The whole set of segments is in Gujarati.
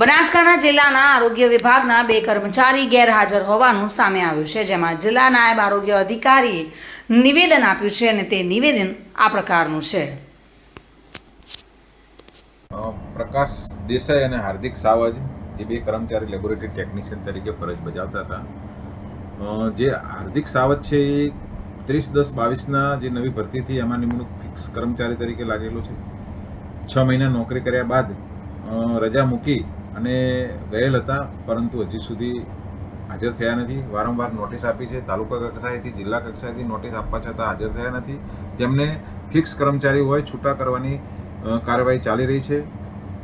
બનાસકાંઠા જિલ્લાના આરોગ્ય વિભાગના બે કર્મચારી ગેરહાજર હોવાનું સામે આવ્યું છે, જેમાં જિલ્લા નાયબ આરોગ્ય અધિકારીએ નિવેદન આપ્યું છે અને તે નિવેદન આ પ્રકારનું છે. પ્રકાશ દેસાઈ અને હાર્દિક સાવજ, જે બે કર્મચારી લેબોરેટરી ટેકનિશિયન તરીકે ફરજ બજાવતા હતા. જે હાર્દિક સાવજ છે એ ત્રીસ દસ બાવીસના જે નવી ભરતીથી એમાં નિમણૂક ફિક્સ કર્મચારી તરીકે લાગેલો છે. છ મહિના નોકરી કર્યા બાદ રજા મૂકી અને ગયેલ હતા, પરંતુ હજી સુધી હાજર થયા નથી. વારંવાર નોટિસ આપી છે, તાલુકા કક્ષાએથી, જિલ્લા કક્ષાએથી નોટિસ આપવા છતાં હાજર થયા નથી. તેમને ફિક્સ કર્મચારી હોય, છૂટા કરવાની કાર્યવાહી ચાલી રહી છે.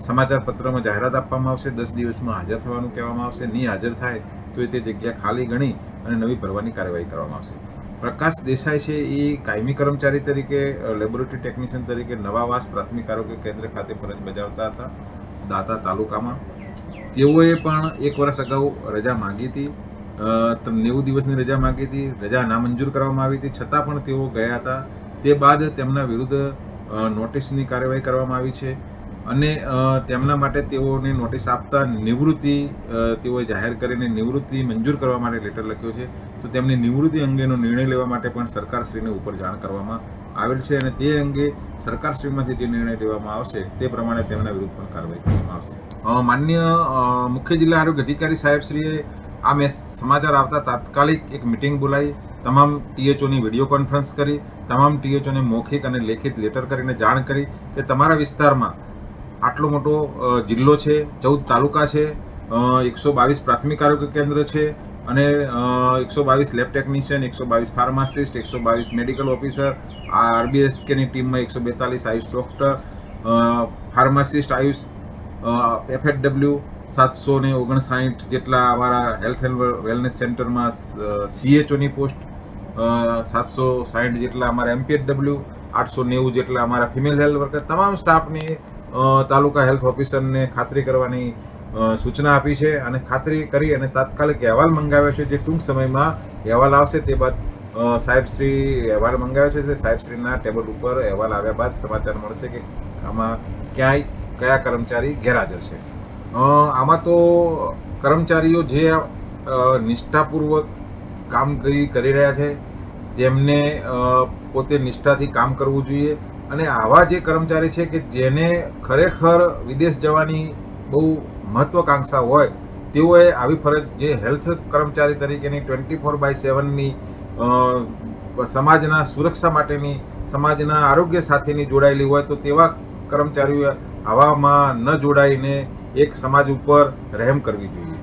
સમાચાર પત્રમાં જાહેરાત આપવામાં આવશે, દસ દિવસમાં હાજર થવાનું કહેવામાં આવશે, નહીં હાજર થાય તો એ તે જગ્યા ખાલી ગણી અને નવી ભરવાની કાર્યવાહી કરવામાં આવશે. પ્રકાશ દેસાઈ છે, એ કાયમી કર્મચારી તરીકે લેબોરેટરી ટેકનિશિયન તરીકે નવાવાસ પ્રાથમિક આરોગ્ય કેન્દ્ર ખાતે ફરજ બજાવતા હતા, દાતા તાલુકામાં. તેઓએ પણ એક વર્ષ અગાઉ રજા માગી હતી. નેવું દિવસની રજા માંગી હતી. રજા નામંજૂર કરવામાં આવી હતી. છતાં પણ તેઓ ગયા હતા. તે બાદ તેમના વિરુદ્ધ નોટિસની કાર્યવાહી કરવામાં આવી છે. અને તેમના માટે તેઓને નોટિસ આપતા નિવૃત્તિ તેઓએ જાહેર કરીને નિવૃત્તિ મંજૂર કરવા માટે લેટર લખ્યો છે. તો તેમની નિવૃત્તિ અંગેનો નિર્ણય લેવા માટે પણ સરકારશ્રીને ઉપર જાણ કરવામાં આવેલ છે અને તે અંગે સરકારશ્રીમાંથી જે નિર્ણય લેવામાં આવશે તે પ્રમાણે તેમના વિરુદ્ધ પણ કાર્યવાહી કરવામાં આવશે. માન્ય મુખ્ય જિલ્લા આરોગ્ય અધિકારી સાહેબશ્રીએ આ મેં સમાચાર આવતા તાત્કાલિક એક મિટિંગ બોલાવી, તમામ ટીએચઓની વીડિયો કોન્ફરન્સ કરી, તમામ ટીએચઓને મૌખિક અને લેખિત લેટર કરીને જાણ કરી કે તમારા વિસ્તારમાં આટલો મોટો જિલ્લો છે, ચૌદ તાલુકા છે એકસો બાવીસ પ્રાથમિક આરોગ્ય કેન્દ્ર છે અને એકસો બાવીસ લેબ ટેકનિશિયન એકસો બાવીસ ફાર્માસિસ્ટ એકસો બાવીસ મેડિકલ ઓફિસર આરબીએસકેની ટીમમાં એકસો બેતાલીસ AYUSH doctor pharmacist AYUSH FAW સાતસો ને ઓગણસાઠ જેટલા અમારા હેલ્થ એન્ડ વેલનેસ સેન્ટરમાં સીએચઓની પોસ્ટ સાતસો સાઠ જેટલા અમારા એમપીએચડબલ્યુ આઠસો નેવું જેટલા અમારા ફિમેલ હેલ્થ વર્કર તમામ સ્ટાફની તાલુકા હેલ્થ ઓફિસરને ખાતરી કરવાની સૂચના આપી છે અને ખાતરી કરી અને તાત્કાલિક અહેવાલ મંગાવ્યો છે જે ટૂંક સમયમાં અહેવાલ આવશે. તે બાદ સાહેબશ્રી અહેવાલ મંગાવ્યો છે. તે સાહેબશ્રીના ટેબલ ઉપર અહેવાલ આવ્યા બાદ સમાચાર મળશે કે આમાં ક્યાંય કયા કર્મચારી ગેરહાજર છે. આમાં તો કર્મચારીઓ જે નિષ્ઠાપૂર્વક કામગીરી કરી રહ્યા છે, તેમને પોતે નિષ્ઠાથી કામ કરવું જોઈએ અને આવા જે કર્મચારી છે કે જેને ખરેખર વિદેશ જવાની બહુ મહત્વકાંક્ષા હોય, તેઓએ આવી ફરજ જે હેલ્થ કર્મચારી તરીકેની ટ્વેન્ટી ફોર બાય સેવનની સમાજના સુરક્ષા માટેની, સમાજના આરોગ્ય સાથેની જોડાયેલી હોય, તો તેવા કર્મચારીઓ આવામાં ન જોડાઈને એક સમાજ ઉપર રહેમ કરવી જોઈએ.